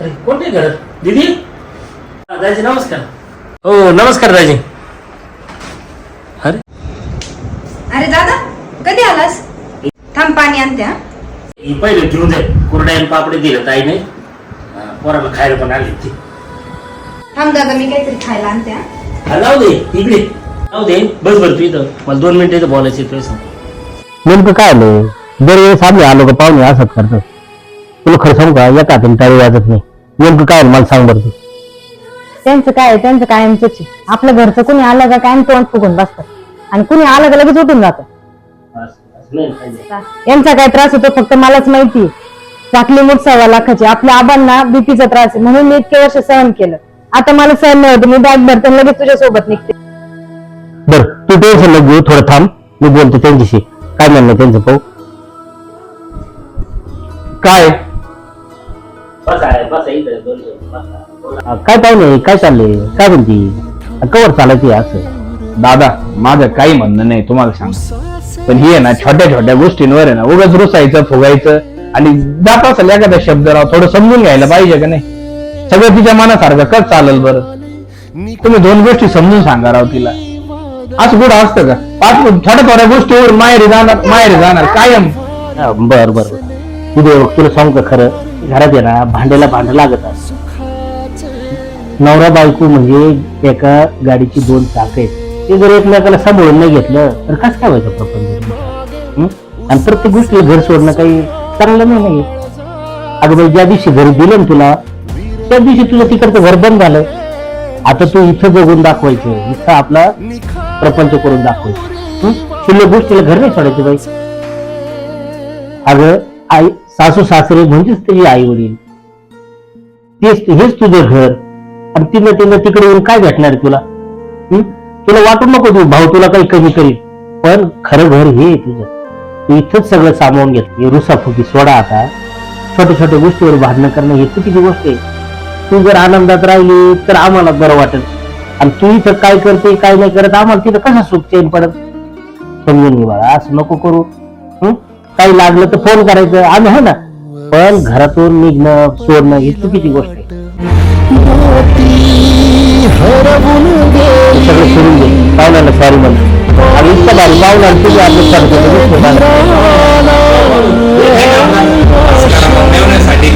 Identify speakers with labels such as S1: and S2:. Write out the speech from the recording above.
S1: अरे कोणते घर दीदी? हा, दाजी नमस्कार. हो नमस्कार दाजी अरे.
S2: अरे दादा कधी आलास? थांब पाणी आणते हा.
S1: ही पहिले घेऊन जाईल कुरड्या आणि पापडी दिलं ताईने हा, पोराला खायला पण आली ती
S2: थांब दादा मी काहीतरी खायला आणते हा.
S1: हा, लावू दे इकडे. लावू दे. बस बरं तू इथं. मला दोन मिनिटं इथं बोलायचं तुझ्या संग.
S3: नेमकं काय आलं? दरवेळेस आम्ही आलो का पाहुणे? असंच करतात तुला खरं सांगू का? एका हाताने टाळी वाजत नाही. नेमकं काय मला सांग बरं तू.
S4: त्यांचं काय आहे, त्यांचं कायमच आहे? आपलं घरचं कुणी आलं का कायम तोंड फुगून बसतात आणि कुणी आलं का लगेच उठून जातं. यांचा काय त्रास होतो? फक्त मलाच माहिती चाकली मूठ सव्वा लाखाची. आपल्या आबांना बीपीचा त्रास आहे. म्हणून मी इतके वर्ष सहन केलं. आता मला सहन नाही होत. मी बॅग भरते आणि लगेच तुझ्या सोबत निघते.
S3: बरं तू टेन्शन नको घेऊ. थोडं थांब. मी बोलतो त्यांच्याशी. काय म्हणणं आहे त्यांचं पाहू? काय? काय पाहुणे? काय चाललंय? काय म्हणती? कवर चालायची असं.
S5: दादा माझं काही म्हणणं नाही तुम्हाला सांग पण ही आहे ना छोट्या छोट्या गोष्टींवर आहे ना उगाच रुसायचं फुगायचं आणि जात असेल एखादा शब्द राव थोडं समजून घ्यायला पाहिजे का नाही? सगळं तिच्या मनासारखं कच चालेल बरं. तुम्ही दोन गोष्टी समजून सांगा राव तिला. असं कुठं असतं का? पाच थोड्या थोड्या गोष्टीवर माहेरी जाणार माहेरी जाणार कायम.
S3: बर बर. तुझे तुला सांगू का खरं. घरात आहे ना भांड्याला भांड लागत नवरा बायको म्हणजे एका गाडीची दोन चाक आहेत. ते जर एकमेकाला सांभाळून नाही घेतलं तर कसं काय व्हायचं प्रपंच? आणि प्रत्येक गोष्टीला घर सोडणं काही चांगलं नाही अगं बाई ज्या दिवशी घर दिलं ना तुला त्या दिवशी तुझं तिकडचं घर बंद झालं. आता तू इथं जगून दाखवायचं इथं आपला प्रपंच करून दाखवायचं. शिल्लक गोष्टीला घर नाही सोडायचं बाई. अगं आई सासू सासरे म्हणजेच त्याची आई वडील. तेच हेच तुझं घर. आणि तिनं तिनं तिकडे येऊन काय भेटणार तुला? तुला वाटू नको तू भाऊ तुला काही कमी करील पण खरं घर हे तुझं. तू इथंच सगळं सामावून घेत हे रुसाफुकी सोडा आता. छोट्या छोट्या गोष्टीवर भांडणं करणं हे चुकीची गोष्ट आहे. तू जर आनंदात राहिली तर आम्हाला बरं वाटेल. आणि तू इथं काय करते काय नाही करत आम्हाला तिथं कसं सुख चैन पडत? समजून घे बाळा असं नको करू. हम्म काही लागलं तर फोन करायचं. आम्ही आहे ना. पण घरातून निघणं सोडणं ही चुकीची गोष्ट आहे. सगळं सोडून दे. पाहुण्याला सॉरी म्हण आणि इतकं भारी पाहुणा तुझी आपलं
S6: मेवण्यासाठी